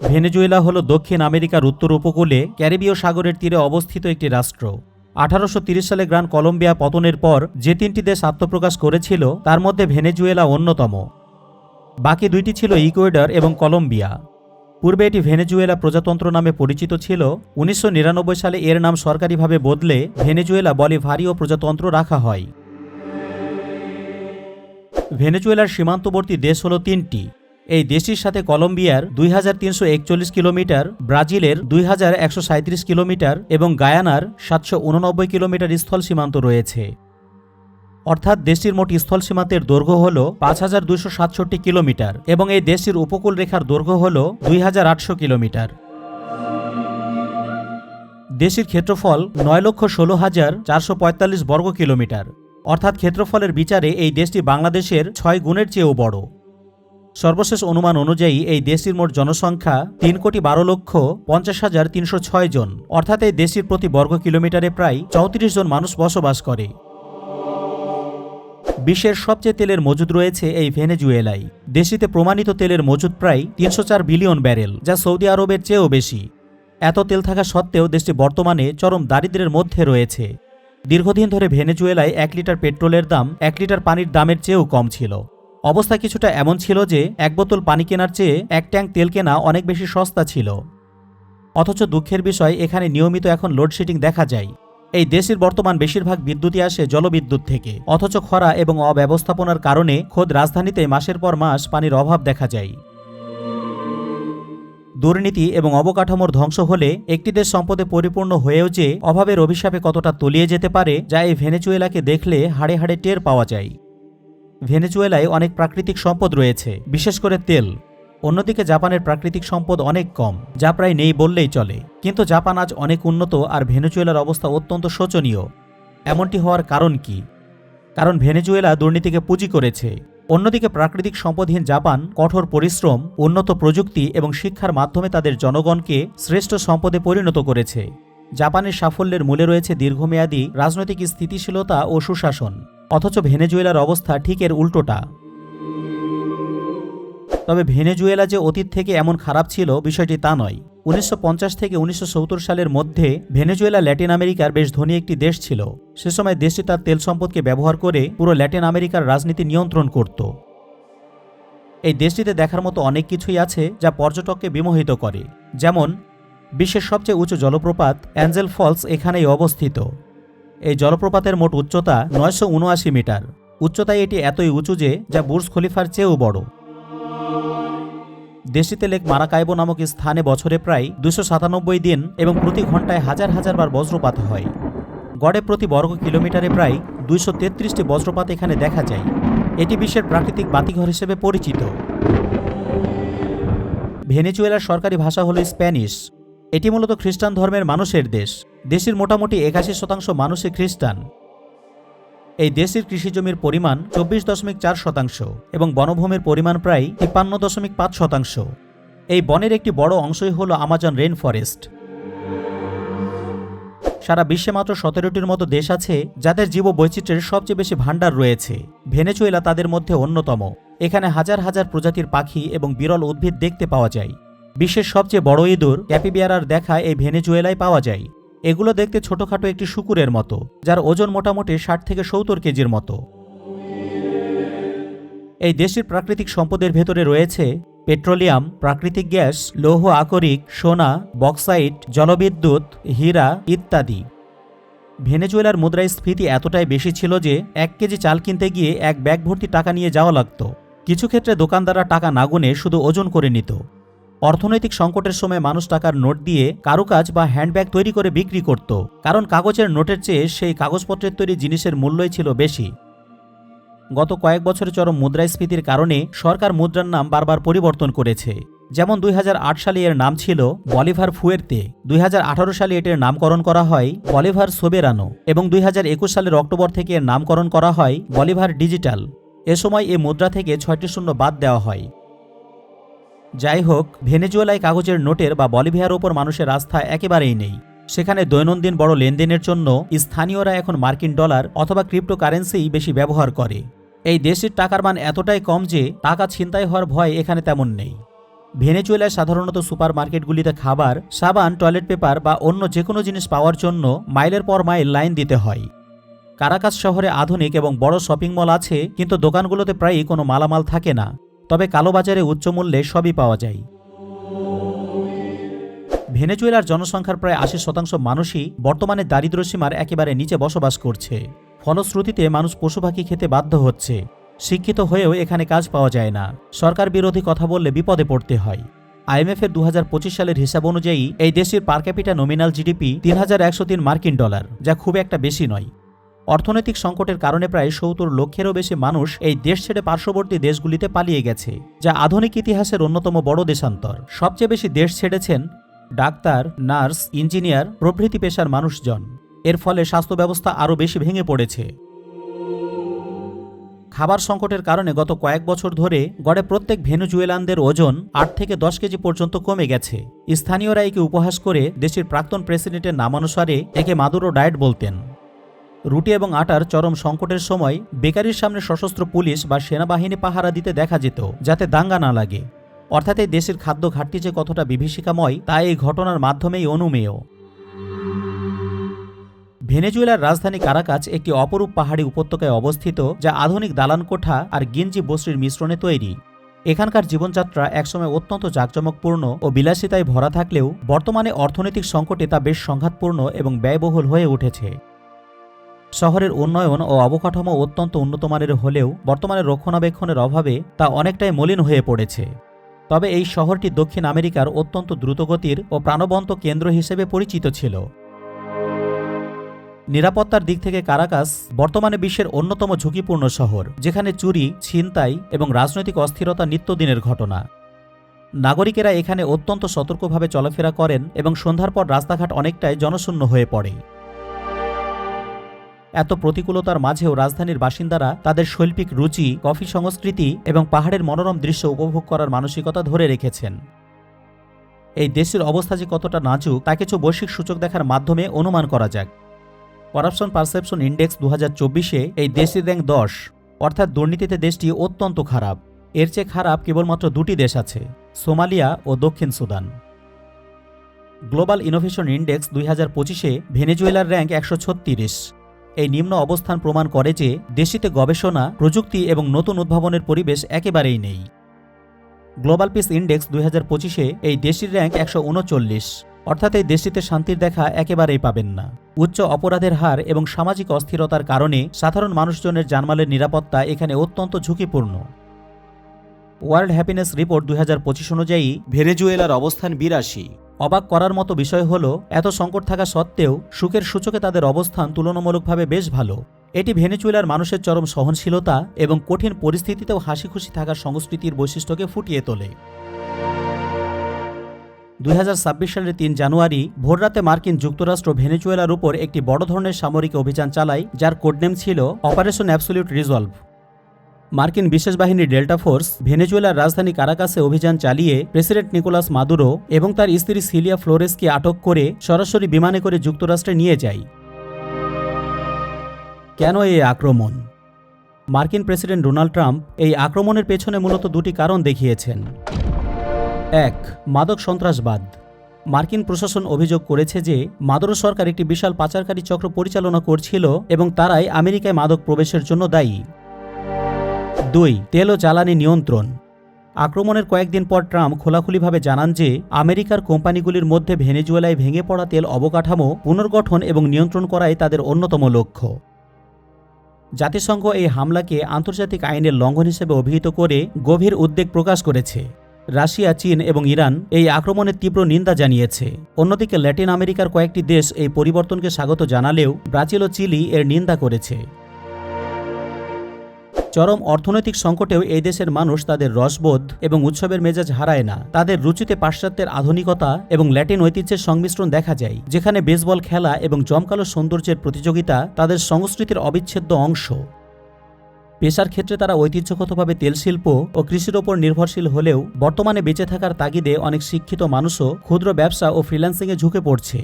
Venezuela হল দক্ষিণ আমেরিকার উত্তর উপকূলে ক্যারিবীয় সাগরের তীরে অবস্থিত একটি রাষ্ট্র। আঠারোশো সালে গ্রান কলম্বিয়া পতনের পর যে তিনটি দেশ আত্মপ্রকাশ করেছিল, তার মধ্যে ভেনেজুয়েলা অন্যতম। বাকি দুইটি ছিল ইকুয়েডর এবং কলম্বিয়া। পূর্বে এটি ভেনেজুয়েলা প্রজাতন্ত্র নামে পরিচিত ছিল। উনিশশো নিরানব্বই সালে এর নাম সরকারিভাবে বদলে ভেনেজুয়েলা বলিভারীয় প্রজাতন্ত্র রাখা হয়। ভেনেজুয়েলার সীমান্তবর্তী দেশ হল তিনটি। এই দেশটির সাথে কলম্বিয়ার দুই হাজার তিনশো একচল্লিশ কিলোমিটার, ব্রাজিলের দুই হাজার একশো সাঁইত্রিশ কিলোমিটার এবং গায়ানার সাতশো ঊননব্বই কিলোমিটার স্থল সীমান্ত রয়েছে। অর্থাৎ দেশটির মোট স্থল সীমান্তের দৈর্ঘ্য হল পাঁচ হাজার সাতষট্টি কিলোমিটার এবং এই দেশটির উপকূল রেখার দৈর্ঘ্য হল দুই হাজার আটশো কিলোমিটার। দেশটির ক্ষেত্রফল নয় লক্ষ ষোলো হাজার চারশো পঁয়তাল্লিশ বর্গ কিলোমিটার। অর্থাৎ ক্ষেত্রফলের বিচারে এই দেশটি বাংলাদেশের ছয় গুণের চেয়েও বড়। সর্বশেষ অনুমান অনুযায়ী এই দেশটির মোট জনসংখ্যা তিন কোটি বারো লক্ষ পঞ্চাশ হাজার তিনশো ছয় জন। অর্থাৎ এই দেশটির প্রতি বর্গ কিলোমিটারে প্রায় চৌত্রিশ জন মানুষ বসবাস করে। বিশ্বের সবচেয়ে তেলের মজুদ রয়েছে এই ভেনেজুয়েলায়। দেশটিতে প্রমাণিত তেলের মজুদ প্রায় তিনশো চার বিলিয়ন ব্যারেল, যা সৌদি আরবের চেয়েও বেশি। এত তেল থাকা সত্ত্বেও দেশটি বর্তমানে চরম দারিদ্র্যের মধ্যে রয়েছে। দীর্ঘদিন ধরে ভেনেজুয়েলায় এক লিটার পেট্রোলের দাম এক লিটার পানির দামের চেয়েও কম ছিল। অবস্থা কিছুটা এমন ছিল যে এক বোতল পানি কেনার চেয়ে এক ট্যাঙ্ক তেল কেনা অনেক বেশি সস্তা ছিল। অথচ দুঃখের বিষয়, এখানে নিয়মিত এখন লোডশেডিং দেখা যায়। এই দেশের বর্তমান বেশিরভাগ বিদ্যুৎই আসে জলবিদ্যুৎ থেকে। অথচ খরা এবং অব্যবস্থাপনার কারণে খোদ রাজধানীতে মাসের পর মাস পানির অভাব দেখা যায়। দুর্নীতি এবং অবকাঠামোর ধ্বংস হলে একটি দেশ সম্পদে পরিপূর্ণ হয়েও যে অভাবের অভিশাপে কতটা তলিয়ে যেতে পারে, যা এই ভেনেচুয়েলাকে দেখলে হাড়ে হাড়ে টের পাওয়া যায়। ভেনেজুয়েলায় অনেক প্রাকৃতিক সম্পদ রয়েছে, বিশেষ করে তেল। অন্যদিকে জাপানের প্রাকৃতিক সম্পদ অনেক কম, যা প্রায় নেই বললেই চলে। কিন্তু জাপান আজ অনেক উন্নত আর ভেনেজুয়েলার অবস্থা অত্যন্ত শোচনীয়। এমনটি হওয়ার কারণ কি? কারণ ভেনেজুয়েলা দুর্নীতিকে পুঁজি করেছে। অন্যদিকে প্রাকৃতিক সম্পদহীন জাপান কঠোর পরিশ্রম, উন্নত প্রযুক্তি এবং শিক্ষার মাধ্যমে তাদের জনগণকে শ্রেষ্ঠ সম্পদে পরিণত করেছে। জাপানের সাফল্যের মূলে রয়েছে দীর্ঘমেয়াদী রাজনৈতিক স্থিতিশীলতা ও সুশাসন। অথচ ভেনেজুয়েলার অবস্থা ঠিক এর উল্টোটা। তবে ভেনেজুয়েলা যে অতীত থেকে এমন খারাপ ছিল, বিষয়টি তা নয়। উনিশশো থেকে উনিশশো সত্তর সালের মধ্যে ভেনেজুয়েলা ল্যাটিন আমেরিকার বেশ ধনী একটি দেশ ছিল। সে সময় দেশটি তার তেল সম্পদকে ব্যবহার করে পুরো ল্যাটিন আমেরিকার রাজনীতি নিয়ন্ত্রণ করত। এই দেশটিতে দেখার মতো অনেক কিছুই আছে যা পর্যটককে বিমোহিত করে। যেমন, বিশ্বের সবচেয়ে উঁচু জলপ্রপাত অ্যাঞ্জেল ফলস এখানেই অবস্থিত। এই জলপ্রপাতের মোট উচ্চতা নয়শো উনআশি মিটার। উচ্চতায় এটি এতই উঁচু যে, যা বুর্জ খলিফার চেয়েও বড়। দেশটিতে লেক মারাকাইবো নামক স্থানে বছরে প্রায় দুশো সাতানব্বই দিন এবং প্রতি ঘন্টায় হাজার হাজার বার বজ্রপাত হয়। গড়ে প্রতি বর্গ কিলোমিটারে প্রায় দুইশো তেত্রিশটি বজ্রপাত এখানে দেখা যায়। এটি বিশ্বের প্রাকৃতিক বাতিঘর হিসেবে পরিচিত। ভেনেজুয়েলার সরকারি ভাষা হল স্প্যানিশ। এটি মূলত খ্রিস্টান ধর্মের মানুষের দেশ। দেশের মোটামুটি একাশি শতাংশ মানুষই খ্রিস্টান। এই দেশের কৃষিজমির পরিমাণ চব্বিশ দশমিক চার শতাংশ এবং বনভূমির পরিমাণ প্রায় তিপ্পান্ন দশমিক পাঁচ শতাংশ। এই বনের একটি বড় অংশই হল আমাজন রেন ফরেস্ট। সারা বিশ্বে মাত্র সতেরোটির মতো দেশ আছে যাদের জীব বৈচিত্র্যের সবচেয়ে বেশি ভাণ্ডার রয়েছে। ভেনেচুয়েলা তাদের মধ্যে অন্যতম। এখানে হাজার হাজার প্রজাতির পাখি এবং বিরল উদ্ভিদ দেখতে পাওয়া যায়। বিশ্বের সবচেয়ে বড় ইঁদুর ক্যাপিবিয়ারার দেখা এই ভেনেজুয়েলায় পাওয়া যায়। এগুলো দেখতে ছোটখাটো একটি শুকুরের মতো, যার ওজন মোটামুটি ষাট থেকে সত্তর কেজির মতো। এই দেশের প্রাকৃতিক সম্পদের ভেতরে রয়েছে পেট্রোলিয়াম, প্রাকৃতিক গ্যাস, লৌহ আকরিক, সোনা, বক্সাইট, জলবিদ্যুৎ, হীরা ইত্যাদি। ভেনেজুয়েলার মুদ্রাস্ফীতি এতটাই বেশি ছিল যে এক কেজি চাল কিনতে গিয়ে এক ব্যাগ ভর্তি টাকা নিয়ে যাওয়া লাগত। কিছু ক্ষেত্রে দোকানদাররা টাকা না গুনে শুধু ওজন করে নিত। অর্থনৈতিক সংকটের সময় মানুষ টাকার নোট দিয়ে কারুকাজ বা হ্যান্ডব্যাগ তৈরি করে বিক্রি করত, কারণ কাগজের নোটের চেয়ে সেই কাগজপত্রের তৈরি জিনিসের মূল্যই ছিল বেশি। গত কয়েক বছরের চরম মুদ্রাস্ফীতির কারণে সরকার মুদ্রার নাম বারবার পরিবর্তন করেছে। যেমন দুই হাজার আট সালে এর নাম ছিল বলিভার ফুয়েরতে, দুই হাজার আঠারো সালে এটির নামকরণ করা হয় বলিভার সোবেরানো এবং দুই হাজার একুশ সালের অক্টোবর থেকে এর নামকরণ করা হয় বলিভার ডিজিটাল। এ সময় এ মুদ্রা থেকে ছয়টি শূন্য বাদ দেওয়া হয়। যাই হোক, ভেনেজুয়েলায় কাগজের নোটের বা বলিভিয়ার ওপর মানুষের আস্থা একেবারেই নেই। সেখানে দৈনন্দিন বড় লেনদেনের জন্য স্থানীয়রা এখন মার্কিন ডলার অথবা ক্রিপ্টোকারেন্সিই বেশি ব্যবহার করে। এই দেশের টাকার মান এতটাই কম যে টাকা ছিনতাই হওয়ার ভয় এখানে তেমন নেই। ভেনেজুয়েলায় সাধারণত সুপার মার্কেটগুলিতে খাবার, সাবান, টয়লেট পেপার বা অন্য যে কোনো জিনিস পাওয়ার জন্য মাইলের পর মাইল লাইন দিতে হয়। কারাকাস শহরে আধুনিক এবং বড় শপিং মল আছে, কিন্তু দোকানগুলোতে প্রায়ই কোনো মালামাল থাকে না। তবে কালোবাজারে উচ্চ মূল্যে সবই পাওয়া যায়। ভেনেজুয়েলার জনসংখ্যার প্রায় আশি শতাংশ মানুষই বর্তমানে দারিদ্র্যসীমার একেবারে নিচে বসবাস করছে। ফলশ্রুতিতে মানুষ পশু পাখি খেতে বাধ্য হচ্ছে। শিক্ষিত হয়েও এখানে কাজ পাওয়া যায় না। সরকার বিরোধী কথা বললে বিপদে পড়তে হয়। আইএমএফের দু হাজার পঁচিশ সালের হিসাব অনুযায়ী এই দেশের পার ক্যাপিটা নমিনাল জিডিপি তিন হাজার একশো তিন মার্কিন ডলার, যা খুব একটা বেশি নয়। অর্থনৈতিক সংকটের কারণে প্রায় সত্তর লক্ষেরও বেশি মানুষ এই দেশ ছেড়ে পার্শ্ববর্তী দেশগুলিতে পালিয়ে গেছে, যা আধুনিক ইতিহাসের অন্যতম বড় দেশান্তর। সবচেয়ে বেশি দেশ ছেড়েছেন ডাক্তার, নার্স, ইঞ্জিনিয়ার, প্রভৃতি পেশার মানুষজন। এর ফলে স্বাস্থ্য ব্যবস্থা আরও বেশি ভেঙে পড়েছে। খাবার সংকটের কারণে গত কয়েক বছর ধরে গড়ে প্রত্যেক ভেনুজুয়েলানদের ওজন আট থেকে দশ কেজি পর্যন্ত কমে গেছে। স্থানীয়রা একে উপহাস করে দেশের প্রাক্তন প্রেসিডেন্টের নামানুসারে একে মাদুরো ডায়েট বলতেন। রুটি এবং আটার চরম সংকটের সময় বেকারির সামনে সশস্ত্র পুলিশ বা সেনাবাহিনী পাহারা দিতে দেখা যেত, যাতে দাঙ্গা না লাগে। অর্থাৎ এই দেশের খাদ্য ঘাটতি যে কতটা বিভীষিকাময়, তা এই ঘটনার মাধ্যমেই অনুমেয়। ভেনেজুয়েলার রাজধানী কারাকাচ একটি অপরূপ পাহাড়ি উপত্যকায় অবস্থিত, যা আধুনিক দালান কোঠা আর গিঞ্জি বস্ত্রীর মিশ্রণে তৈরি। এখানকার জীবনযাত্রা একসময় অত্যন্ত জাঁকজমকপূর্ণ ও বিলাসিতায় ভরা থাকলেও, বর্তমানে অর্থনৈতিক সংকটে তা বেশ সংঘাতপূর্ণ এবং ব্যয়বহুল হয়ে উঠেছে। শহরের উন্নয়ন ও অবকাঠামো অত্যন্ত উন্নতমানের হলেও বর্তমানে রক্ষণাবেক্ষণের অভাবে তা অনেকটাই মলিন হয়ে পড়েছে। তবে এই শহরটি দক্ষিণ আমেরিকার অত্যন্ত দ্রুতগতির ও প্রাণবন্ত কেন্দ্র হিসেবে পরিচিত ছিল। নিরাপত্তার দিক থেকে কারাকাস বর্তমানে বিশ্বের অন্যতম ঝুঁকিপূর্ণ শহর, যেখানে চুরি, ছিনতাই এবং রাজনৈতিক অস্থিরতা নিত্যদিনের ঘটনা। নাগরিকেরা এখানে অত্যন্ত সতর্কভাবে চলাফেরা করেন এবং সন্ধ্যার পর রাস্তাঘাট অনেকটাই জনশূন্য হয়ে পড়ে। এত প্রতিকূলতার মাঝেও রাজধানীর বাসিন্দারা তাদের শৈল্পিক রুচি, কফি সংস্কৃতি এবং পাহাড়ের মনোরম দৃশ্য উপভোগ করার মানসিকতা ধরে রেখেছেন। এই দেশের অবস্থা যে কতটা নাজুক, তা কিছু বৈশ্বিক সূচক দেখার মাধ্যমে অনুমান করা যাক। করাপশন পারসেপশন ইন্ডেক্স দু হাজার চব্বিশে এই দেশের র্যাঙ্ক দশ, অর্থাৎ দুর্নীতিতে দেশটি অত্যন্ত খারাপ। এর চেয়ে খারাপ কেবলমাত্র দুটি দেশ আছে, সোমালিয়া ও দক্ষিণ সুদান। গ্লোবাল ইনোভেশন ইন্ডেক্স দুই হাজার পঁচিশে ভেনেজুয়েলার র্যাঙ্ক একশো ছত্রিশ। এই নিম্ন অবস্থান প্রমাণ করে যে দেশিতে গবেষণা, প্রযুক্তি এবং নতুন উদ্ভাবনের পরিবেশ একেবারেই নেই। গ্লোবাল পিস ইন্ডেক্স দুই হাজার পঁচিশে এই দেশটির র্যাঙ্ক একশো উনচল্লিশ। অর্থাৎ এই দেশটিতে শান্তির দেখা একেবারেই পাবেন না। উচ্চ অপরাধের হার এবং সামাজিক অস্থিরতার কারণে সাধারণ মানুষজনের জানমালের নিরাপত্তা এখানে অত্যন্ত ঝুঁকিপূর্ণ। ওয়ার্ল্ড হ্যাপিনেস রিপোর্ট দুই হাজার পঁচিশ অনুযায়ী ভেনেজুয়েলার অবস্থান বিরাশি। অবাক করার মতো বিষয় হল, এত সংকট থাকা সত্ত্বেও সুখের সূচকে তাদের অবস্থান তুলনামূলকভাবে বেশ ভালো। এটি ভেনেজুয়েলার মানুষের চরম সহনশীলতা এবং কঠিন পরিস্থিতিতেও হাসি খুশি থাকার সংস্কৃতির বৈশিষ্ট্যকে ফুটিয়ে তোলে। দুই হাজার ছাব্বিশ সালের তিন জানুয়ারি, ভোররাতে মার্কিন যুক্তরাষ্ট্র ভেনেজুয়েলার উপর একটি বড় ধরনের সামরিক অভিযান চালায়, যার কোডনেম ছিল অপারেশন অ্যাবসলিউট রিজলভ। মার্কিন বিশেষ বাহিনী ডেল্টা ফোর্স ভেনেজুয়েলার রাজধানী কারাকাসে অভিযান চালিয়ে প্রেসিডেন্ট নিকোলাস মাদুরো এবং তার স্ত্রী সিলিয়া ফ্লোরেসকে আটক করে সরাসরি বিমানে করে যুক্তরাষ্ট্রে নিয়ে যায়। কেন এই আক্রমণ? মার্কিন প্রেসিডেন্ট ডোনাল্ড ট্রাম্প এই আক্রমণের পেছনে মূলত দুটি কারণ দেখিয়েছেন। এক, মাদক সন্ত্রাসবাদ। মার্কিন প্রশাসন অভিযোগ করেছে যে মাদুরো সরকার একটি বিশাল পাচারকারী চক্র পরিচালনা করছিল এবং তারাই আমেরিকায় মাদক প্রবেশের জন্য দায়ী। দুই, তেল ও জ্বালানি নিয়ন্ত্রণ। আক্রমণের কয়েকদিন পর ট্রাম্প খোলাখুলিভাবে জানান যে, আমেরিকার কোম্পানিগুলির মধ্যে ভেনেজুয়েলায় ভেঙে পড়া তেল অবকাঠামো পুনর্গঠন এবং নিয়ন্ত্রণ করাই তাদের অন্যতম লক্ষ্য। জাতিসংঘ এই হামলাকে আন্তর্জাতিক আইনের লঙ্ঘন হিসেবে অভিহিত করে গভীর উদ্বেগ প্রকাশ করেছে। রাশিয়া, চীন এবং ইরান এই আক্রমণের তীব্র নিন্দা জানিয়েছে। অন্যদিকে ল্যাটিন আমেরিকার কয়েকটি দেশ এই পরিবর্তনকে স্বাগত জানালেও ব্রাজিল ও চিলি এর নিন্দা করেছে। চরম অর্থনৈতিক সংকটেও এই দেশের মানুষ তাদের রসবোধ এবং উৎসবের মেজাজ হারায় না। তাদের রুচিতে পাশ্চাত্যের আধুনিকতা এবং ল্যাটিন ঐতিহ্যের সংমিশ্রণ দেখা যায়, যেখানে বেসবল খেলা এবং জমকালো সৌন্দর্যের প্রতিযোগিতা তাদের সংস্কৃতির অবিচ্ছেদ্য অংশ। পেশার ক্ষেত্রে তারা ঐতিহ্যগতভাবে তেল শিল্প ও কৃষির ওপর নির্ভরশীল হলেও বর্তমানে বেঁচে থাকার তাগিদে অনেক শিক্ষিত মানুষও ক্ষুদ্র ব্যবসা ও ফ্রিল্যান্সিংয়ে ঝুঁকে পড়ছে।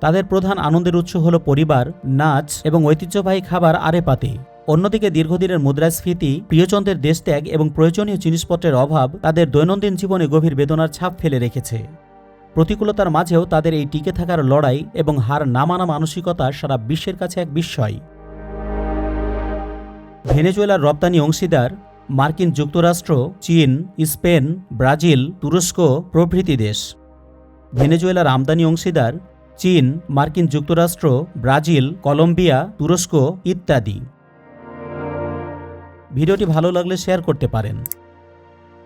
তাদের প্রধান আনন্দের উৎস হল পরিবার, নাচ এবং ঐতিহ্যবাহী খাবার আরে পাতে অন্যদিকে দীর্ঘদিনের মুদ্রাস্ফীতি প্রিয়চন্দ্রের দেশত্যাগ এবং প্রয়োজনীয় জিনিসপত্রের অভাব তাদের দৈনন্দিন জীবনে গভীর বেদনার ছাপ ফেলে রেখেছে। প্রতিকূলতার মাঝেও তাদের এই টিকে থাকার লড়াই এবং হার না মানা মানসিকতা সারা বিশ্বের কাছে এক বিস্ময়। ভেনেজুয়েলার রপ্তানি অংশীদার, মার্কিন যুক্তরাষ্ট্র, চীন, স্পেন, ব্রাজিল, তুরস্ক প্রভৃতি দেশ। ভেনেজুয়েলার আমদানি অংশীদার চীন, মার্কিন যুক্তরাষ্ট্র, ব্রাজিল, কলম্বিয়া, তুরস্ক ইত্যাদি। ভিডিওটি ভালো লাগলে শেয়ার করতে পারেন।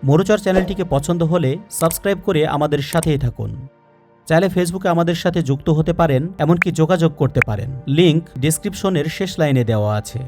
মরুচর চ্যানেলটিকে পছন্দ হলে সাবস্ক্রাইব করে আমাদের সাথেই থাকুন। চাইলে ফেসবুকে আমাদের সাথে যুক্ত হতে পারেন, এমনকি যোগাযোগ করতে পারেন। লিংক ডিসক্রিপশনের শেষ লাইনে দেওয়া আছে।